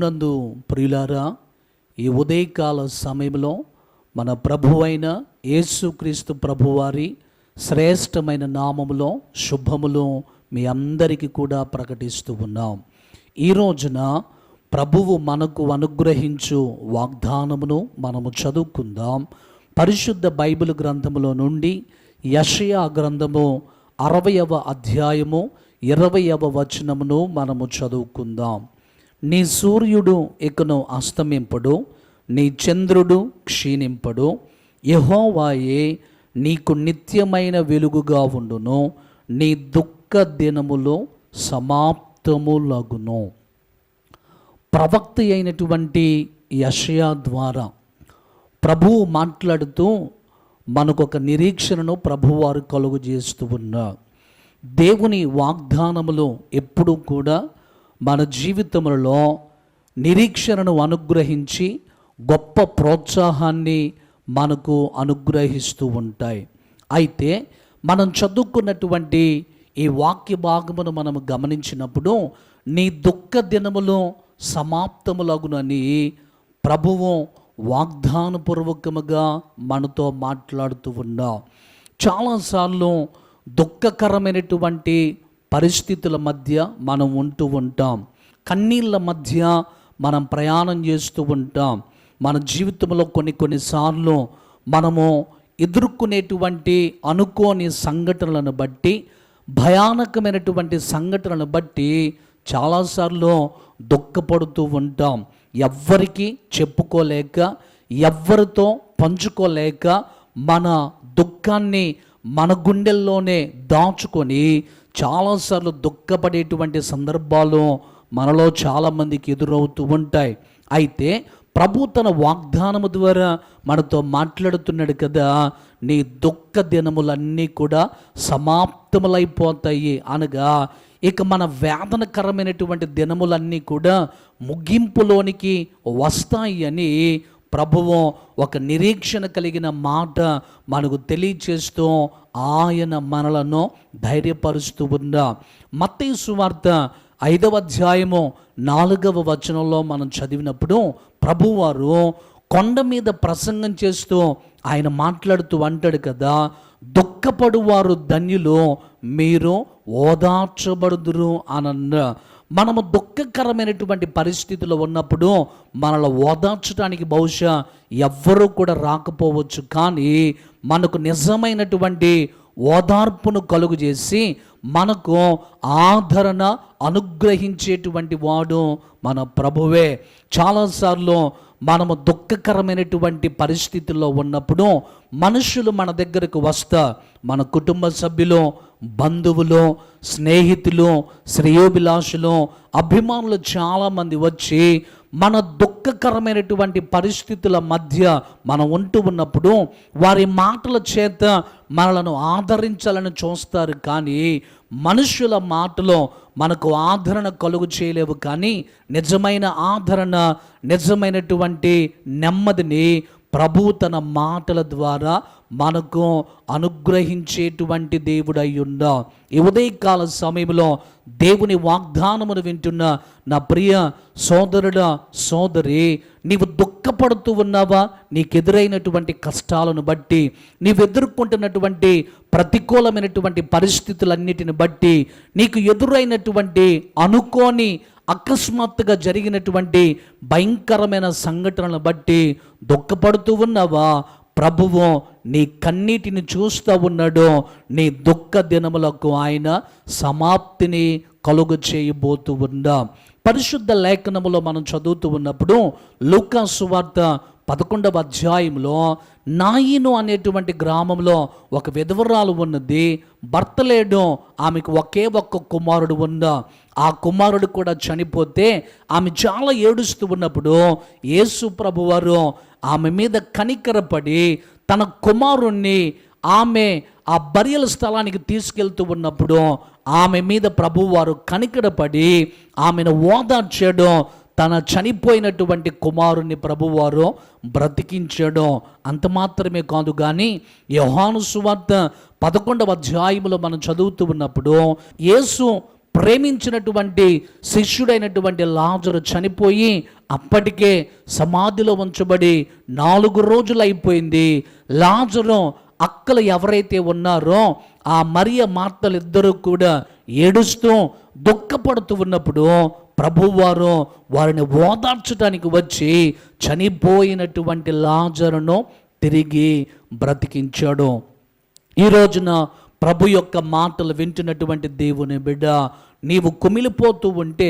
ప్రభునందు ప్రియులారా ఈ ఉదయకాల సమయంలో మన ప్రభువైన యేసుక్రీస్తు ప్రభువారి శ్రేష్టమైన నామములో శుభములు మీ అందరికీ కూడా ప్రకటిస్తూ ఉన్నాం. ఈ రోజున ప్రభువు మనకు అనుగ్రహించు వాగ్దానమును మనము చదువుకుందాం. పరిశుద్ధ బైబిల్ గ్రంథములో నుండి యషయా గ్రంథము అరవయవ అధ్యాయము ఇరవయవ వచనమును మనము చదువుకుందాం. నీ సూర్యుడు ఇకను అస్తమింపడు నీ చంద్రుడు క్షీణింపడు. యహోవాయే నీకు నిత్యమైన వెలుగుగా ఉండును నీ దుఃఖ దినములు సమాప్తములగును. ప్రవక్త అయినటువంటి యషయా ద్వారా ప్రభువు మాట్లాడుతూ మనకు ఒక నిరీక్షణను ప్రభువారు కలుగు చేస్తూ ఉన్నారు. దేవుని వాగ్దానములు ఎప్పుడూ కూడా మన జీవితములలో నిరీక్షణను అనుగ్రహించి గొప్ప ప్రోత్సాహాన్ని మనకు అనుగ్రహిస్తూ ఉంటాయి. అయితే మనం చదువుకున్నటువంటి ఈ వాక్య భాగమును మనం గమనించినప్పుడు నీ దుఃఖ దినములు సమాప్తములగునని ప్రభువు వాగ్దానపూర్వకముగా మనతో మాట్లాడుతూ ఉన్నాం చాలాసార్లు దుఃఖకరమైనటువంటి పరిస్థితుల మధ్య మనం ఉంటూ ఉంటాం. కన్నీళ్ళ మధ్య మనం ప్రయాణం చేస్తూ ఉంటాం. మన జీవితంలో కొన్ని కొన్నిసార్లు మనము ఎదుర్కొనేటువంటి అనుకోని సంఘటనలను బట్టి భయానకమైనటువంటి సంఘటనలను బట్టి చాలాసార్లు దుఃఖపడుతూ ఉంటాం. ఎవ్వరికి చెప్పుకోలేక ఎవ్వరితో పంచుకోలేక మన దుఃఖాన్ని మన గుండెల్లోనే దాచుకొని చాలాసార్లు దుఃఖపడేటువంటి సందర్భాలు మనలో చాలామందికి ఎదురవుతూ ఉంటాయి. అయితే ప్రభు తన వాగ్దానము ద్వారా మనతో మాట్లాడుతున్నాడు కదా నీ దుఃఖ దినములన్నీ కూడా సమాప్తములైపోతాయి అనగా ఇక మన వేదనకరమైనటువంటి దినములన్నీ కూడా ముగింపులోనికి వస్తాయి అని ప్రభువు ఒక నిరీక్షణ కలిగిన మాట మనకు తెలియచేస్తూ ఆయన మనలను ధైర్యపరుస్తూ ఉందా? మత్తయి సువార్త ఐదవ అధ్యాయము నాలుగవ వచనంలో మనం చదివినప్పుడు ప్రభువారు కొండ మీద ప్రసంగం చేస్తూ ఆయన మాట్లాడుతూ అంటాడు కదా దుఃఖపడువారు ధన్యులు మీరు ఓదార్చబడుదురు అనన్న మనము దుఃఖకరమైనటువంటి పరిస్థితిలో ఉన్నప్పుడు మనల్ని ఓదార్చడానికి బహుశా ఎవ్వరూ కూడా రాకపోవచ్చు. కానీ మనకు నిజమైనటువంటి ఓదార్పును కలుగు చేసి మనకు ఆదరణ అనుగ్రహించేటువంటి వాడు మన ప్రభువే. చాలాసార్లు మనము దుఃఖకరమైనటువంటి పరిస్థితుల్లో ఉన్నప్పుడు మనుషులు మన దగ్గరకు వస్తా మన కుటుంబ సభ్యులు బంధువులు స్నేహితులు శ్రేయోభిలాషులు అభిమానులు చాలామంది వచ్చి మన దుఃఖకరమైనటువంటి పరిస్థితుల మధ్య మనం ఉంటూ ఉన్నప్పుడు వారి మాటల చేత మనలను ఆదరించాలని చూస్తారు కానీ మనుషుల మాటలో మనకు ఆదరణ కలుగు చేయలేవు కానీ నిజమైన ఆదరణ నిజమైనటువంటి నెమ్మదిని ప్రభు తన మాటల ద్వారా మనకు అనుగ్రహించేటువంటి దేవుడై ఉందా ఈ ఉదయకాల సమయంలో దేవుని వాగ్దానమును వింటున్న నా ప్రియ సోదరుడ సోదరి నీవు దుఃఖపడుతూ ఉన్నావా? నీకు ఎదురైనటువంటి కష్టాలను బట్టి నీవు ఎదుర్కొంటున్నటువంటి ప్రతికూలమైనటువంటి పరిస్థితులన్నిటిని బట్టి నీకు ఎదురైనటువంటి అనుకోని అకస్మాత్తుగా జరిగినటువంటి భయంకరమైన సంఘటనలను బట్టి దుఃఖపడుతూ ఉన్నావా? ప్రభువు నీ కన్నీటిని చూస్తూ ఉన్నాడు. నీ దుఃఖ దినములకు ఆయన సమాప్తిని కలుగు చేయబోతూ ఉందా పరిశుద్ధ లేఖనములో మనం చదువుతూ ఉన్నప్పుడు లూకా సువార్త పదకొండవ అధ్యాయంలో నాయిను అనేటువంటి గ్రామంలో ఒక విధవరాలు ఉన్నది. భర్త లేడు ఆమెకు ఒకే ఒక్క కుమారుడు ఉందా ఆ కుమారుడు కూడా చనిపోతే ఆమె చాలా ఏడుస్తూ ఉన్నప్పుడు యేసు ప్రభువారు ఆమె మీద కనికరపడి తన కుమారుణ్ణి ఆమె ఆ బరియల స్థలానికి తీసుకెళ్తూ ఉన్నప్పుడు ఆమె మీద ప్రభువారు కనికరపడి ఆమెను ఓదార్చడం. తన చనిపోయినటువంటి కుమారుని ప్రభువారు బ్రతికించడం అంత మాత్రమే కాదు కానీ యోహాను సువార్త పదకొండవ అధ్యాయములో మనం చదువుతూ ఉన్నప్పుడు యేసు ప్రేమించినటువంటి శిష్యుడైనటువంటి లాజరు చనిపోయి అప్పటికే సమాధిలో ఉంచబడి నాలుగు రోజులు అయిపోయింది లాజరు అక్కలు ఎవరైతే ఉన్నారో ఆ మరియ మార్తలు ఇద్దరు కూడా ఏడుస్తూ దుఃఖపడుతూ ఉన్నప్పుడు ప్రభువారు వారిని ఓదార్చడానికి వచ్చి చనిపోయినటువంటి లాజరును తిరిగి బ్రతికించాడు. ఈ రోజున ప్రభు యొక్క మాటలు వింటున్నటువంటి దేవుని బిడ్డ నీవు కుమిలిపోతూ ఉంటే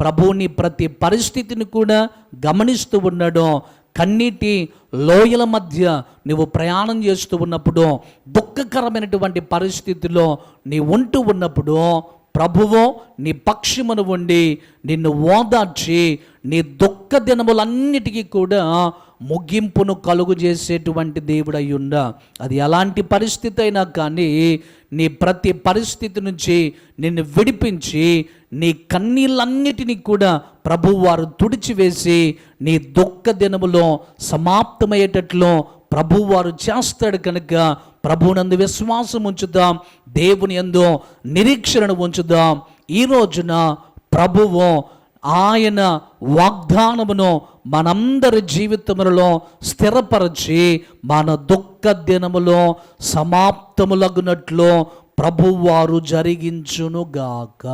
ప్రభుని ప్రతి పరిస్థితిని కూడా గమనిస్తూ ఉండడం కన్నీటి లోయల మధ్య నువ్వు ప్రయాణం చేస్తూ ఉన్నప్పుడు దుఃఖకరమైనటువంటి పరిస్థితిలో నీ ఉంటూ ఉన్నప్పుడు ప్రభువు నీ పక్షమును ఉండి నిన్ను ఓదార్చి నీ దుఃఖ దినములన్నిటికీ కూడా ముగింపును కలుగు చేసేటువంటి దేవుడు అయ్యుండ అది ఎలాంటి పరిస్థితి అయినా కానీ నీ ప్రతి పరిస్థితి నుంచి నిన్ను విడిపించి నీ కన్నీళ్ళన్నిటినీ కూడా ప్రభువు వారు తుడిచివేసి నీ దుఃఖ దినములో సమాప్తమయ్యేటట్లు ప్రభు వారు చేస్తాడు కనుక ప్రభునందు విశ్వాసం ఉంచుదాం దేవుని ఎందు నిరీక్షణను ఉంచుదాం. ఈ రోజున ప్రభువు ఆయన వాగ్దానమును మనందరి జీవితములలో స్థిరపరచి మన దుఃఖ దినములో సమాప్తములగునట్లు ప్రభువారు జరిగించునుగాక.